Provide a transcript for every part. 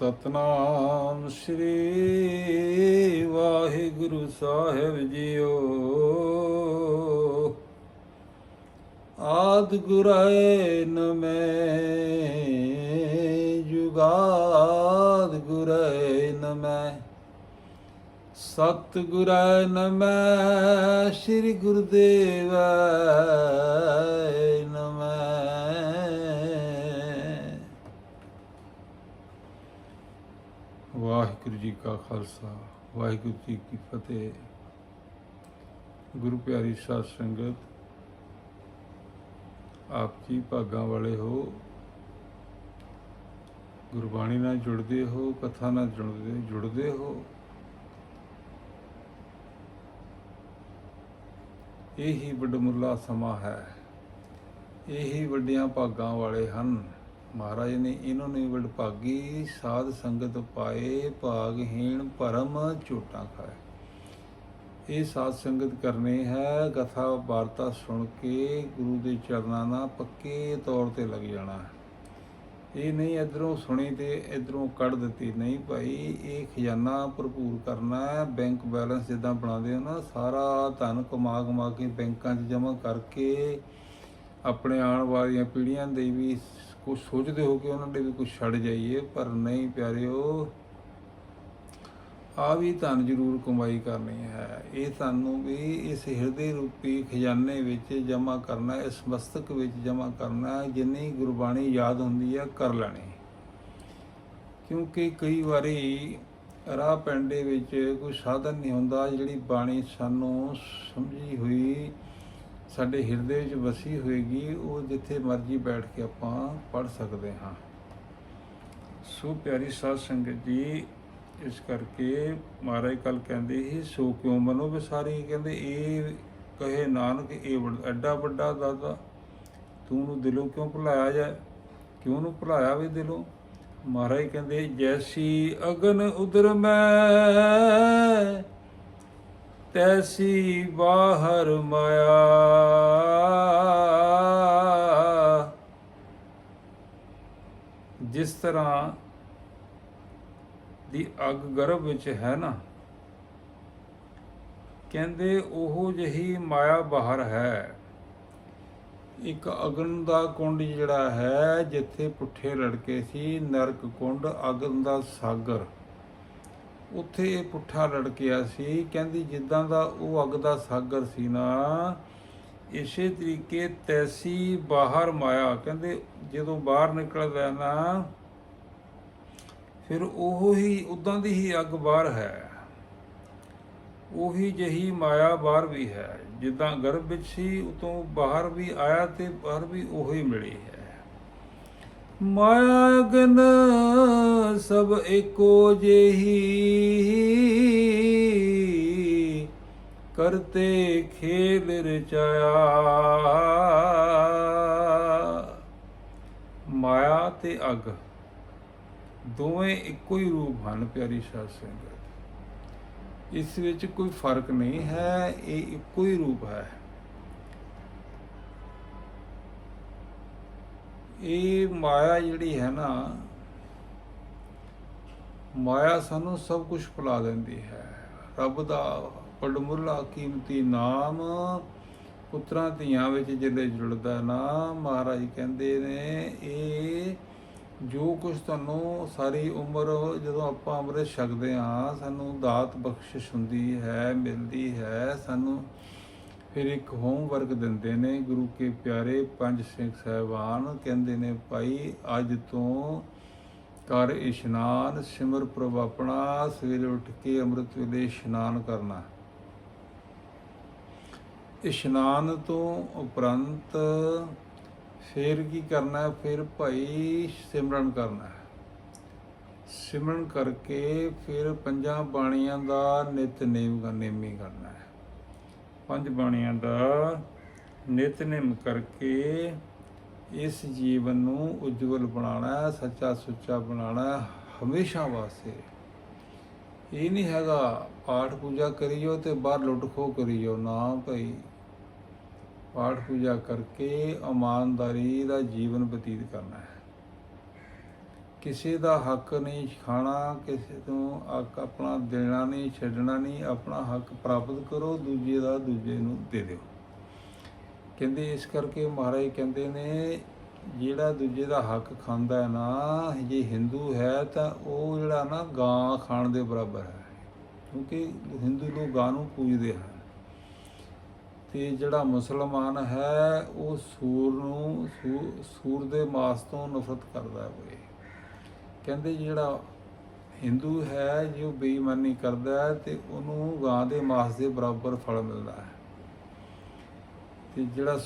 ਸਤਨਾਮ ਸ੍ਰੀ ਵਾਹਿਗੁਰੂ ਸਾਹਿਬ ਜੀਓ। ਆਦ ਗੁਰਾਏ ਨਮੈ ਜੁਗਾਦ ਗੁਰਾਏ ਨਮੈ। ਸਤ ਗੁਰਾਏ ਨਮੈ, ਸ੍ਰੀ ਗੁਰਦੇਵ। ਕਾ ਖਾਲਸਾ, ਵਾਹਿਗੁਰੂ ਜੀ ਕੀ ਫਤਿਹ। ਗੁਰੂ ਪਿਆਰੀ ਸਾਧ ਸੰਗਤ, ਆਪ ਜੀ ਭਾਗਾਂ ਵਾਲੇ ਹੋ, ਗੁਰਬਾਣੀ ਨਾਲ ਜੁੜਦੇ ਹੋ, ਕਥਾ ਨਾਲ ਜੁੜਦੇ ਜੁੜਦੇ ਹੋ। ਇਹੀ ਵੱਡਮੁੱਲਾ ਸਮਾਂ ਹੈ। ਇਹੀ ਵੱਡੀਆਂ ਭਾਗਾਂ ਵਾਲੇ ਹਨ। ਮਹਾਰਾਜ ਨੇ ਇਹਨਾਂ ਨੇ ਵਡਭਾਗੀ ਸਾਧ ਸੰਗਤ ਪਾਏ ਭਾਗਹੀਣ ਭਰਮ ਝੂਟਾਂ ਖਾਏ। ਇਹ ਸਾਧ ਸੰਗਤ ਕਰਨੀ ਹੈ, ਕਥਾ ਵਾਰਤਾ ਸੁਣ ਕੇ ਗੁਰੂ ਦੇ ਚਰਨਾਂ ਨਾਲ ਪੱਕੇ ਤੌਰ ਤੇ ਲੱਗ ਜਾਣਾ ਹੈ। ਇਹ ਨਹੀਂ ਇਧਰੋਂ ਸੁਣੀ ਤੇ ਇਧਰੋਂ ਕੱਢ ਦਿੱਤੀ, ਨਹੀਂ ਭਾਈ, ਇਹ ਖਜ਼ਾਨਾ ਭਰਪੂਰ ਕਰਨਾ ਹੈ, ਬੈਂਕ ਬੈਲੈਂਸ ਜਿੱਦਾਂ ਬਣਾਉਂਦੇ ਹੋ ਨਾ, ਸਾਰਾ ਧਨ ਕਮਾ ਕਮਾ ਕੇ ਬੈਂਕਾਂ 'ਚ ਜਮ੍ਹਾਂ ਕਰਕੇ ਆਪਣੇ ਆਉਣ ਵਾਲੀਆਂ ਪੀੜ੍ਹੀਆਂ ਦੇ ਵੀ ਕੁਝ ਸੋਚਦੇ ਹੋ ਕਿ ਉਹਨਾਂ ਦੇ ਵੀ ਕੁਝ ਛੱਡ ਜਾਈਏ, ਪਰ ਨਹੀਂ ਪਿਆਰਿਓ ਆ ਵੀ ਧਨ ਜ਼ਰੂਰ ਕਮਾਈ ਕਰਨੀ ਹੈ। ਇਹ ਤੁਹਾਨੂੰ ਵੀ ਇਸ ਹਿਰਦੇ ਰੂਪੀ ਖਜ਼ਾਨੇ ਵਿੱਚ ਜਮ੍ਹਾਂ ਕਰਨਾ, ਇਸ ਮਸਤਕ ਵਿੱਚ ਜਮ੍ਹਾਂ ਕਰਨਾ ਜਿੰਨੀ ਗੁਰਬਾਣੀ ਯਾਦ ਹੁੰਦੀ ਹੈ, ਕਰ ਲੈਣੀ। ਕਿਉਂਕਿ ਕਈ ਵਾਰੀ ਰਾਹ ਪੈਂਡੇ ਵਿੱਚ ਕੋਈ ਸਾਧਨ ਨਹੀਂ ਹੁੰਦਾ, ਜਿਹੜੀ ਬਾਣੀ ਸਾਨੂੰ ਸਮਝੀ ਹੋਈ ਸਾਡੇ ਹਿਰਦੇ ਵਿੱਚ ਵਸੀ ਹੋਏਗੀ, ਉਹ ਜਿੱਥੇ ਮਰਜ਼ੀ ਬੈਠ ਕੇ ਆਪਾਂ ਪੜ ਸਕਦੇ ਹਾਂ। ਸੋ ਪਿਆਰੀ ਸਾਧ ਸੰਗਤ ਜੀ, ਇਸ ਕਰਕੇ ਮਹਾਰਾਜ ਕੱਲ ਕਹਿੰਦੇ ਸੀ, ਸੋ ਕਿਉਂ ਮਨੋ ਵਿਸਾਰੀ? ਕਹਿੰਦੇ, ਇਹ ਕਹੇ ਨਾਨਕ, ਇਹ ਵੱਡ- ਐਡਾ ਵੱਡਾ ਦਾਦਾ ਤੂੰ ਨੂੰ ਦਿਲੋਂ ਕਿਉਂ ਭੁਲਾਇਆ ਜਾ? ਕਿਉਂ ਨੂੰ ਭੁਲਾਇਆ ਵੀ ਦਿਲੋਂ? ਮਹਾਰਾਜ ਕਹਿੰਦੇ, ਜੈਸੀ ਅਗਨ ਉਦਰ ਮੈਂ ਤੈਸੀ ਬਾਹਰ ਮਾਇਆ। ਜਿਸ ਤਰ੍ਹਾਂ ਦੀ ਅੱਗ ਗਰਭ ਵਿੱਚ ਹੈ ਨਾ, ਕਹਿੰਦੇ ਉਹ ਜਹੀ ਮਾਇਆ ਬਾਹਰ ਹੈ। ਇੱਕ ਅਗਨ ਦਾ ਕੁੰਡ ਜਿਹੜਾ ਹੈ, ਜਿੱਥੇ ਪੁੱਠੇ ਲੜਕੇ ਸੀ, ਨਰਕ ਕੁੰਡ, ਅਗਨ ਦਾ ਸਾਗਰ। ਉੱਥੇ ਇਹ ਪੁੱਠਾ ਲੜਕਿਆ ਸੀ। ਕਹਿੰਦੀ, ਜਿੱਦਾਂ ਦਾ ਉਹ ਅੱਗ ਦਾ ਸਾਗਰ ਸੀ ਨਾ, ਇਸੇ ਤਰੀਕੇ ਤੈਸੀ ਬਾਹਰ ਮਾਇਆ। ਕਹਿੰਦੇ, ਜਦੋਂ ਬਾਹਰ ਨਿਕਲਦਾ ਨਾ, ਫਿਰ ਉਹ ਹੀ, ਉਦਾਂ ਦੀ ਹੀ ਅੱਗ ਬਾਹਰ ਹੈ। ਉਹੀ ਜਹੀ ਮਾਇਆ ਬਾਹਰ ਵੀ ਹੈ। ਜਿੱਦਾਂ ਗਰਭ ਵਿੱਚ ਸੀ, ਉਤੋਂ ਬਾਹਰ ਵੀ ਆਇਆ ਤੇ ਬਾਹਰ ਵੀ ਉਹੀ ਮਿਲੀ ਹੈ। ਮਾਇਆ ਅਗਨ ਸਭ ਏਕੋ ਜਿਹੀ ਕਰਤੇ ਖੇਲ ਰਚਾਇਆ। ਮਾਇਆ ਤੇ ਅਗ, ਦੋਵੇਂ ਇੱਕੋ ਹੀ ਰੂਪ ਹਨ ਪਿਆਰੀ ਸਾਧ ਸੰਗਤ। ਇਸ ਵਿੱਚ ਕੋਈ ਫ਼ਰਕ ਨਹੀਂ ਹੈ, ਇਹ ਇੱਕੋ ਹੀ ਰੂਪ ਹੈ। ਇਹ ਮਾਇਆ ਜਿਹੜੀ ਹੈ ਨਾ, ਮਾਇਆ ਸਾਨੂੰ ਸਭ ਕੁਝ ਭੁਲਾ ਦਿੰਦੀ ਹੈ। ਰੱਬ ਦਾ ਪੜਮੁੱਲਾ ਕੀਮਤੀ ਨਾਮ ਪੁੱਤਰਾਂ ਧੀਆਂ ਵਿੱਚ ਜਿਹੜੇ ਜੁੜਦਾ ਨਾ, ਮਹਾਰਾਜ ਕਹਿੰਦੇ ਨੇ, ਇਹ ਜੋ ਕੁਝ ਤੁਹਾਨੂੰ ਸਾਰੀ ਉਮਰ ਜਦੋਂ ਆਪਾਂ ਅੰਮ੍ਰਿਤ ਛਕਦੇ ਹਾਂ, ਸਾਨੂੰ ਦਾਤ ਬਖਸ਼ਿਸ਼ ਹੁੰਦੀ ਹੈ, ਮਿਲਦੀ ਹੈ, ਸਾਨੂੰ ਫਿਰ ਇੱਕ ਹੋਮਵਰਕ ਦਿੰਦੇ ਨੇ, ਗੁਰੂ ਕੇ ਪਿਆਰੇ ਪੰਜ ਸਿੰਘ ਸਾਹਿਬਾਨ, ਕਹਿੰਦੇ ਨੇ, ਭਾਈ, ਅੱਜ ਤੋਂ ਕਰ ਇਸ਼ਨਾਨ, ਸਿਮਰ ਪ੍ਰਭ ਆਪਣਾ, ਸਵੇਰੇ ਉੱਠ ਕੇ ਅੰਮ੍ਰਿਤ ਵੇਲੇ ਇਸ਼ਨਾਨ ਕਰਨਾ। ਇਸ਼ਨਾਨ ਤੋਂ ਉਪਰੰਤ ਫਿਰ ਕੀ ਕਰਨਾ ਫਿਰ ਭਾਈ ਸਿਮਰਨ ਕਰਨਾ ਸਿਮਰਨ ਕਰਕੇ ਫਿਰ ਪੰਜਾਂ ਬਾਣੀਆਂ ਦਾ ਨਿਤਨੇਮ ਨੇਮੀ ਕਰਨਾ ਪੰਜ ਬਾਣੀਆਂ ਦਾ ਨਿਤਨੇਮ ਕਰਕੇ ਇਸ ਜੀਵਨ ਨੂੰ ਉਜਵਲ ਬਣਾਉਣਾ, ਸੱਚਾ ਸੁੱਚਾ ਬਣਾਉਣਾ ਹਮੇਸ਼ਾ ਵਾਸਤੇ। ਇਹ ਨਹੀਂ ਹੈਗਾ ਪਾਠ ਪੂਜਾ ਕਰੀਓ ਤੇ ਬਾਹਰ ਲੁੱਟ ਖੋ ਕਰੀਓ। ਨਾ ਭਾਈ, ਪਾਠ ਪੂਜਾ ਕਰਕੇ ਇਮਾਨਦਾਰੀ ਦਾ ਜੀਵਨ ਬਤੀਤ ਕਰਨਾ ਹੈ। ਕਿਸੇ ਦਾ ਹੱਕ ਨਹੀਂ ਖਾਣਾ, ਕਿਸੇ ਤੋਂ ਹੱਕ ਆਪਣਾ ਦੇਣਾ ਨਹੀਂ, ਛੱਡਣਾ ਨਹੀਂ, ਆਪਣਾ ਹੱਕ ਪ੍ਰਾਪਤ ਕਰੋ, ਦੂਜੇ ਦਾ ਦੂਜੇ ਨੂੰ ਦੇ ਦਿਓ। ਕਹਿੰਦੇ ਇਸ ਕਰਕੇ ਮਹਾਰਾਜ ਕਹਿੰਦੇ ਨੇ, ਜਿਹੜਾ ਦੂਜੇ ਦਾ ਹੱਕ ਖਾਂਦਾ ਹੈ ਨਾ, ਜੇ ਹਿੰਦੂ ਹੈ ਤਾਂ ਉਹ ਜਿਹੜਾ ਨਾ ਗਾਂ ਖਾਣ ਦੇ ਬਰਾਬਰ ਹੈ। ਕਿਉਂਕਿ ਹਿੰਦੂ ਲੋਕ ਗਾਂ ਨੂੰ ਪੂਜਦੇ ਹਨ। ਤੇ ਜਿਹੜਾ ਮੁਸਲਮਾਨ ਹੈ, ਉਹ ਸੂਰ ਨੂੰ, ਸੂ- ਸੂਰ ਦੇ ਮਾਸ ਤੋਂ ਨਫ਼ਰਤ ਕਰਦਾ ਹੈ। ਬਈ ਕਹਿੰਦੇ ਜਿਹੜਾ ਹਿੰਦੂ ਹੈ, ਜੇ ਉਹ ਬੇਈਮਾਨੀ ਕਰਦਾ ਹੈ ਤੇ ਉਹਨੂੰ ਗਾਂ ਦੇ ਮਾਸ ਦੇ ਬਰਾਬਰ ਫਲ ਮਿਲਦਾ ਹੈ। ਤੇ ਜਿਹੜਾ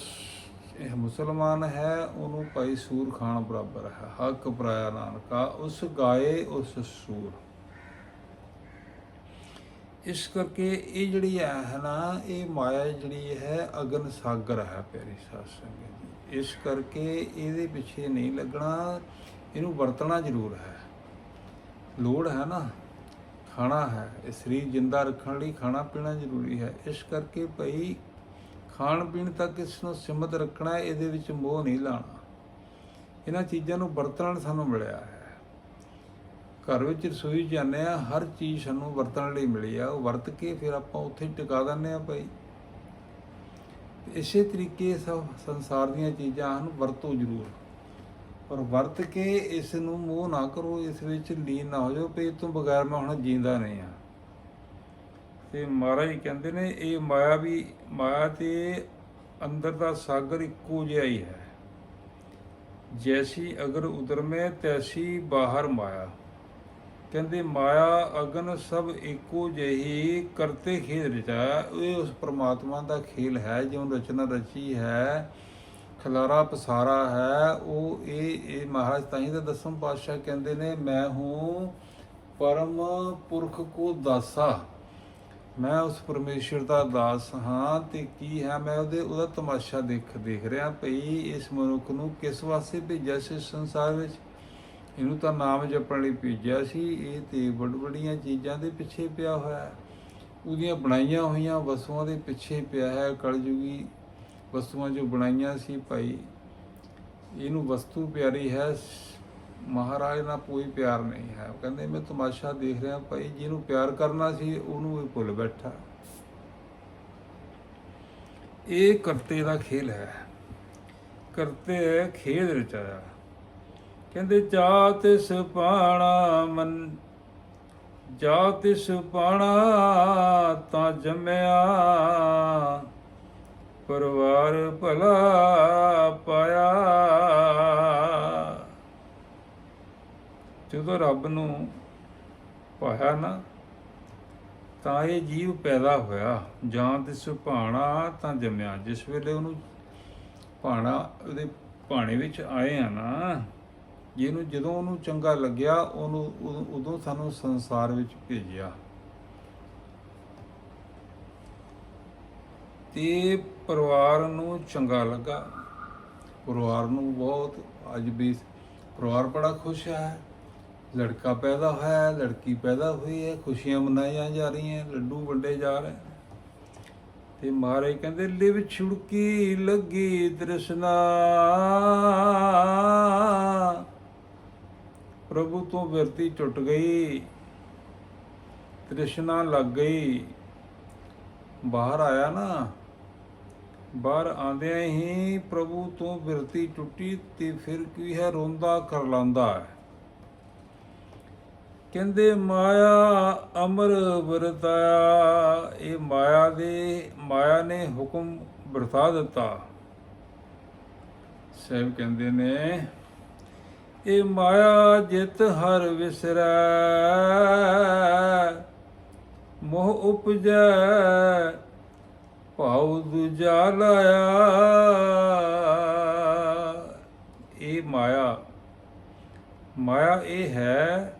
ਇਹ ਮੁਸਲਮਾਨ ਹੈ, ਉਹਨੂੰ ਭਾਈ ਸੂਰ ਖਾਣ ਬਰਾਬਰ ਹੈ। ਹੱਕ ਪਰਾਇਆ ਨਾਨਕਾ, ਉਸ ਗਾਏ ਉਸ ਸੂਰ। ਇਸ ਕਰਕੇ ਇਹ ਜਿਹੜੀ ਹੈ ਹੈ ਨਾ, ਇਹ ਮਾਇਆ ਜਿਹੜੀ ਹੈ, ਅਗਨ ਸਾਗਰ ਹੈ, ਪਿਆਰੀ ਸਾਧ ਸੰਗਤ ਜੀ। ਇਸ ਕਰਕੇ ਇਹਦੇ ਪਿੱਛੇ ਨਹੀਂ ਲੱਗਣਾ। ਇਹਨੂੰ ਵਰਤਣਾ ਜ਼ਰੂਰ ਹੈ। ਲੋੜ ਹੈ ਨਾ। ਖਾਣਾ ਹੈ। ਇਹ ਸਰੀਰ ਜਿੰਦਾ ਰੱਖਣ ਲਈ ਖਾਣਾ ਪੀਣਾ ਜ਼ਰੂਰੀ ਹੈ। ਇਸ ਕਰਕੇ ਭਈ ਖਾਣ ਪੀਣ ਤੱਕ ਇਸ ਨੂੰ ਸਿਮਤ ਰੱਖਣਾ, ਇਹਦੇ ਵਿੱਚ ਮੋਹ ਨਹੀਂ ਲਾਣਾ। ਇਹਨਾਂ ਚੀਜ਼ਾਂ ਨੂੰ ਵਰਤਣ ਸਾਨੂੰ ਮਿਲਿਆ ਹੈ। ਘਰ ਵਿੱਚ ਰਸੋਈ ਜਾਂਦੇ ਆ ਹਰ ਚੀਜ਼ ਸਾਨੂੰ ਵਰਤਣ ਲਈ ਮਿਲੀ ਆ। ਉਹ ਵਰਤ ਕੇ ਫਿਰ ਆਪਾਂ ਉੱਥੇ ਹੀ ਟਿਕਾ ਦਿੰਦੇ ਆ ਭਾਈ। ਇਸੇ ਤਰੀਕੇ ਸਭ ਸੰਸਾਰ ਦੀਆਂ ਚੀਜ਼ਾਂ ਹਨ। ਵਰਤੋ ਜ਼ਰੂਰ ਪਰ ਵਰਤ ਕੇ ਇਸ ਨੂੰ ਮੋਹ ਨਾ ਕਰੋ, ਇਸ ਵਿੱਚ ਲੀਨ ਨਾ ਹੋ ਜਾਓ ਵੀ ਇਹ ਤੋਂ ਬਗੈਰ ਮੈਂ ਹੁਣ ਜੀਂਦਾ ਨਹੀਂ ਆ ਤੇ ਮਹਾਰਾਜ ਕਹਿੰਦੇ ਨੇ, ਇਹ ਮਾਇਆ ਵੀ, ਮਾਇਆ ਤੇ ਅੰਦਰ ਦਾ ਸਾਗਰ ਇੱਕੋ ਜਿਹਾ ਹੀ ਹੈ। ਜੈਸੀ ਅਗਰ ਉਦਰ ਮੈਂ ਤੈਸੀ ਬਾਹਰ ਮਾਇਆ। ਕਹਿੰਦੇ, ਮਾਇਆ, ਅਗਨ ਸਭ ਇੱਕੋ ਜਿਹੀ ਕਰਤੇ ਖੇਲ ਰਚਾਇਆ ਇਹ ਉਸ ਪ੍ਰਮਾਤਮਾ ਦਾ ਖੇਲ ਹੈ, ਜਿਉਂ ਰਚਨਾ ਰਚੀ ਹੈ। ਖਲਾਰਾ ਪਸਾਰਾ ਹੈ, ਉਹ ਇਹ ਇਹ ਮਹਾਰਾਜ ਤਾਂ ਹੀ ਤਾਂ ਦਸਮ ਪਾਤਸ਼ਾਹ ਕਹਿੰਦੇ ਨੇ, ਮੈਂ ਹੂੰ ਪਰਮ ਪੁਰਖ ਕੋ ਦਾਸਾ। ਮੈਂ ਉਸ ਪਰਮੇਸ਼ਰ ਦਾ ਦਾਸ ਹਾਂ, ਤੇ ਕੀ ਹੈ? ਮੈਂ ਉਹਦੇ, ਉਹਦਾ ਤਮਾਸ਼ਾ ਦੇਖ ਦੇਖ ਰਿਹਾ ਭਈ ਇਸ ਮਨੁੱਖ ਨੂੰ ਕਿਸ ਵਾਸਤੇ ਭੇਜਿਆ ਸੀ ਸੰਸਾਰ ਵਿੱਚ? ਇਹਨੂੰ ਤਾਂ ਨਾਮ ਜਪਣ ਲਈ ਭੇਜਿਆ ਸੀ। ਇਹ ਤੇ ਵੱਡ ਵੱਡੀਆਂ ਚੀਜ਼ਾਂ ਦੇ ਪਿੱਛੇ ਪਿਆ ਹੋਇਆ ਹੈ। ਉਹਦੀਆਂ ਬਣਾਈਆਂ ਹੋਈਆਂ ਵਸੂਆਂ ਦੇ ਪਿੱਛੇ ਪਿਆ ਹੈ। ਕਲਯੁਗੀ ਵਸਤੂਆਂ ਜੋ ਬਣਾਈਆਂ ਸੀ ਭਾਈ, ਇਹਨੂੰ ਵਸਤੂ ਪਿਆਰੀ ਹੈ, ਮਹਾਰਾਜ ਨਾਲ ਕੋਈ ਪਿਆਰ ਨਹੀਂ ਹੈ। ਉਹ ਕਹਿੰਦੇ, ਮੈਂ ਤਮਾਸ਼ਾ ਦੇਖ ਰਿਹਾ ਭਾਈ, ਜਿਹਨੂੰ ਪਿਆਰ ਕਰਨਾ ਸੀ, ਉਹਨੂੰ ਇਹ ਭੁੱਲ ਬੈਠਾ। ਇਹ ਕਰਤੇ ਦਾ ਖੇਲ ਹੈ। ਕਰਤੇ ਖੇਡ ਰਚਾਇਆ ਕਹਿੰਦੇ, ਜਾ ਤਿਸ ਪਾਣਾ ਮਨ, ਜਾ ਤਿਸ ਪਾਣਾ ਤਾਂ ਜੰਮਿਆ ਪਰਿਵਾਰ ਭਲਾ ਪਾਇਆ। ਜਦੋਂ ਰੱਬ ਨੂੰ ਪਾਇਆ ਨਾ, ਤਾਂ ਇਹ ਜੀਵ ਪੈਦਾ ਹੋਇਆ। ਜਾਂ ਤੇ ਸੁਭਾਣਾ ਤਾਂ ਜੰਮਿਆ। ਜਿਸ ਵੇਲੇ ਉਹਨੂੰ ਭਾਣਾ, ਉਹਦੇ ਭਾਣੇ ਵਿੱਚ ਆਏ ਆ ਨਾ, ਜਿਹਨੂੰ ਜਦੋਂ ਉਹਨੂੰ ਚੰਗਾ ਲੱਗਿਆ, ਉਹਨੂੰ ਉਦੋਂ ਸਾਨੂੰ ਸੰਸਾਰ ਵਿੱਚ ਭੇਜਿਆ। ਤੇ ਪਰਿਵਾਰ ਨੂੰ ਚੰਗਾ ਲੱਗਾ। ਪਰਿਵਾਰ ਨੂੰ ਬਹੁਤ, ਅੱਜ ਵੀ ਪਰਿਵਾਰ ਬੜਾ ਖੁਸ਼ ਹੈ। ਲੜਕਾ ਪੈਦਾ ਹੋਇਆ, ਲੜਕੀ ਪੈਦਾ ਹੋਈ ਹੈ, ਖੁਸ਼ੀਆਂ ਮਨਾਈਆਂ ਜਾ ਰਹੀਆਂ, ਲੱਡੂ ਵੰਡੇ ਜਾ ਰਹੇ ਨੇ। ਤੇ ਮਹਾਰਾਜ ਕਹਿੰਦੇ, ਲਿਵ ਛੁੜਕੀ ਲੱਗੀ ਤ੍ਰਿਸ਼ਨਾ। ਪ੍ਰਭੂ ਤੋਂ ਵਿਰਤੀ ਟੁੱਟ ਗਈ। ਤ੍ਰਿਸ਼ਨਾ ਲੱਗ ਗਈ। ਬਾਹਰ ਆਇਆ ਨਾ ਬਾਹਰ ਆਉਂਦਿਆਂ ਹੀ ਪ੍ਰਭੂ ਤੋਂ ਬਿਰਤੀ ਟੁੱਟੀ ਤੇ ਫਿਰ ਕੀ ਹੈ? ਰੋਂਦਾ ਕਰਲਾਂਦਾ ਹੈ। ਕਹਿੰਦੇ, ਮਾਇਆ ਅਮਰ ਵਰਤਾਇਆ। ਇਹ ਮਾਇਆ ਦੇ, ਮਾਇਆ ਨੇ ਹੁਕਮ ਵਰਤਾ ਦਿੱਤਾ। ਸਾਹਿਬ ਕਹਿੰਦੇ ਨੇ, ਇਹ ਮਾਇਆ ਜਿਤ ਹਰ ਵਿਸਰੈ, ਮੋਹ ਉਪਜੈ ਭਾਉ ਦੂਜਾ ਲਾਇਆ ਇਹ ਮਾਇਆ ਮਾਇਆ ਇਹ ਹੈ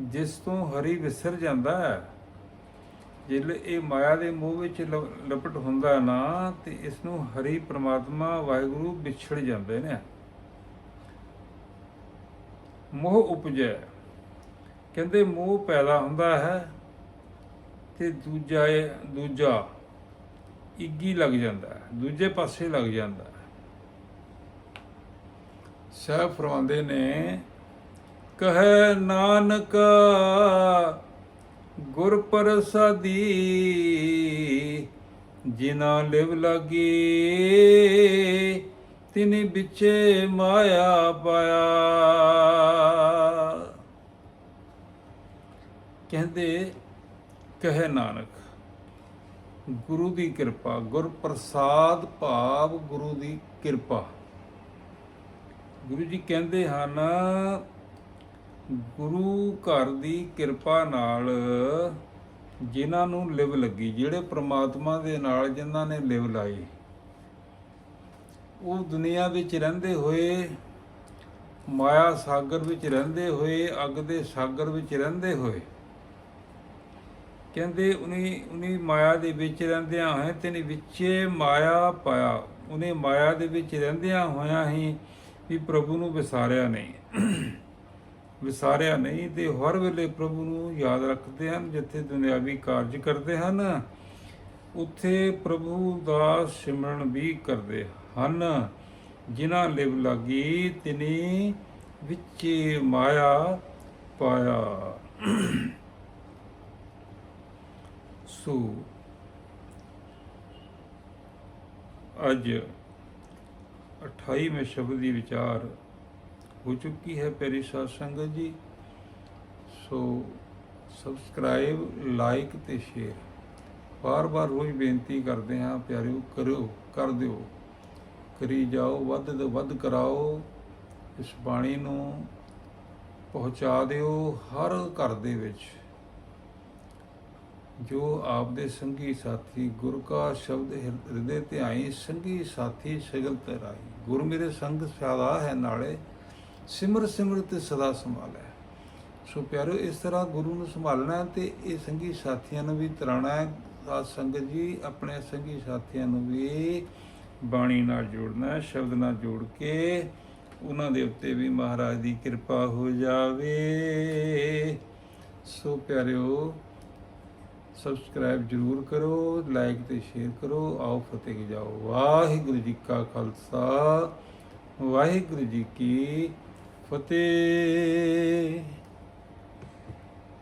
ਜਿਸ ਤੋਂ ਹਰੀ ਵਿਸਰ ਜਾਂਦਾ ਹੈ। ਜਿਲ ਇਹ ਮਾਇਆ ਦੇ ਮੋਹ ਵਿੱਚ ਲ- ਲਪਟ ਹੁੰਦਾ ਨਾ, ਤੇ ਇਸ ਨੂੰ ਹਰੀ ਪ੍ਰਮਾਤਮਾ ਵਾਹਿਗੁਰੂ ਵਿਛੜ ਜਾਂਦੇ ਨੇ। ਮੋਹ ਉਪਜੈ। ਕਹਿੰਦੇ ਮੋਹ ਪੈਦਾ ਹੁੰਦਾ ਹੈ ਤੇ ਦੂਜਾ ਇਹ- ਦੂਜਾ ਇੱਗੀ ਲੱਗ ਜਾਂਦਾ ਦੂਜੇ ਪਾਸੇ ਲੱਗ ਜਾਂਦਾ ਹੈ। ਸਾਹਿਬ ਫਰਮਾਉਂਦੇ ਨੇ, ਕਹੈ ਨਾਨਕ, ਗੁਰ ਪ੍ਰਸਾਦੀ, ਜਿਨਾ ਲਿਵ ਲਾਗੀ, ਤਿਨੀ ਵਿਚੇ ਮਾਇਆ ਪਾਇਆ। ਕਹਿੰਦੇ, ਕਹੇ ਨਾਨਕ ਗੁਰੂ ਦੀ ਕਿਰਪਾ ਗੁਰ ਪ੍ਰਸਾਦ ਭਾਵ ਗੁਰੂ ਦੀ ਕਿਰਪਾ। ਗੁਰੂ ਜੀ ਕਹਿੰਦੇ ਹਨ, ਗੁਰੂ ਘਰ ਦੀ ਕਿਰਪਾ ਨਾਲ ਜਿਨ੍ਹਾਂ ਨੂੰ ਲਿਵ ਲੱਗੀ, ਜਿਹੜੇ ਪ੍ਰਮਾਤਮਾ ਦੇ ਨਾਲ ਜਿਨ੍ਹਾਂ ਨੇ ਲਿਵ ਲਾਈ, ਉਹ ਦੁਨੀਆ ਵਿੱਚ ਰਹਿੰਦੇ ਹੋਏ, ਮਾਇਆ ਸਾਗਰ ਵਿੱਚ ਰਹਿੰਦੇ ਹੋਏ, ਅੱਗ ਦੇ ਸਾਗਰ ਵਿੱਚ ਰਹਿੰਦੇ ਹੋਏ ਕਹਿੰਦੇ ਉਨੀ ਉਨੀ ਮਾਇਆ ਦੇ ਵਿੱਚ ਰਹਿੰਦਿਆਂ ਹੋਏ ਤੇ ਨੇ ਵਿੱਚੇ ਮਾਇਆ ਪਾਇਆ। ਉਹਨੇ ਮਾਇਆ ਦੇ ਵਿੱਚ ਰਹਿੰਦਿਆਂ ਹੋਇਆਂ ਹੀ ਵੀ ਪ੍ਰਭੂ ਨੂੰ ਵਿਸਾਰਿਆ ਨਹੀਂ। ਵਿਸਾਰਿਆ ਨਹੀਂ ਤੇ ਹਰ ਵੇਲੇ ਪ੍ਰਭੂ ਨੂੰ ਯਾਦ ਰੱਖਦੇ ਹਨ, ਜਿੱਥੇ ਦੁਨਿਆਵੀ ਕਾਰਜ ਕਰਦੇ ਹਨ, ਉੱਥੇ ਪ੍ਰਭੂ ਦਾ ਸਿਮਰਨ ਵੀ ਕਰਦੇ ਹਨ। ਜਿਨ੍ਹਾਂ ਲਿਵ ਲਾਗੀ ਤਿਨੀ ਵਿੱਚੇ ਮਾਇਆ ਪਾਇਆ। ਸੋ ਅੱਜ 28ਵੇਂ ਸ਼ਬਦ ਦੀ ਵਿਚਾਰ ਹੋ ਚੁੱਕੀ ਹੈ ਪਿਆਰੀ ਸਾਧ ਸੰਗਤ ਜੀ। ਸੋ ਸਬਸਕ੍ਰਾਈਬ ਲਾਈਕ ਤੇ ਸ਼ੇਅਰ ਬਾਰ-ਬਾਰ ਰੋਜ਼ ਬੇਨਤੀ ਕਰਦੇ ਹਾਂ ਪਿਆਰਿਓ, ਕਰਿਓ, ਕਰ ਦਿਓ। ਕਰੀ ਜਾਓ, ਵੱਧ ਤੋਂ ਵੱਧ ਕਰਾਓ। ਇਸ ਬਾਣੀ ਨੂੰ ਪਹੁੰਚਾ ਦਿਓ ਹਰ ਘਰ ਦੇ ਵਿੱਚ। ਜੋ ਆਪ ਦੇ ਸੰਗੀ ਸਾਥੀ ਗੁਰ ਕਾ ਸ਼ਬਦ ਹਿਰਦੇ ਧਿਆਈ ਸੰਗੀ ਸਾਥੀ ਸਗਲ ਤਰਾਈ ਗੁਰ ਮੇਰੇ ਸੰਗ ਸਦਾ ਹੈ ਨਾਲੇ, ਸਿਮਰ ਸਿਮਰ ਤੇ ਸਦਾ ਸੰਭਾਲੈ। ਸੋ ਪਿਆਰੋ ਇਸ ਤਰ੍ਹਾਂ ਗੁਰੂ ਨੂੰ ਸੰਭਾਲਣਾ ਹੈ ਤੇ ਇਹ ਸੰਗੀ ਸਾਥੀਆਂ ਨੂੰ ਵੀ ਤਰਾਣਾ ਹੈ। ਸਾਧ ਸੰਗਤ ਜੀ, ਆਪਣੇ ਸੰਗੀ ਸਾਥੀਆਂ ਨੂੰ ਵੀ ਬਾਣੀ ਨਾਲ ਜੋੜਨਾ ਸ਼ਬਦ ਨਾਲ ਜੋੜ ਕੇ ਉਹਨਾਂ ਦੇ ਉੱਤੇ ਵੀ ਮਹਾਰਾਜ ਦੀ ਕਿਰਪਾ ਹੋ ਜਾਵੇ। ਸੋ ਪਿਆਰਿਓ ਸਬਸਕ੍ਰਾਈਬ ਜਰੂਰ ਕਰੋ ਲਾਈਕ ਤੇ ਸ਼ੇਅਰ ਕਰੋ। ਆਓ ਫਤਿਹ ਜਾਓ। ਵਾਹਿਗੁਰੂ ਜੀ ਕਾ ਖਾਲਸਾ, ਵਾਹਿਗੁਰੂ ਜੀ ਕੀ ਫਤਿਹ।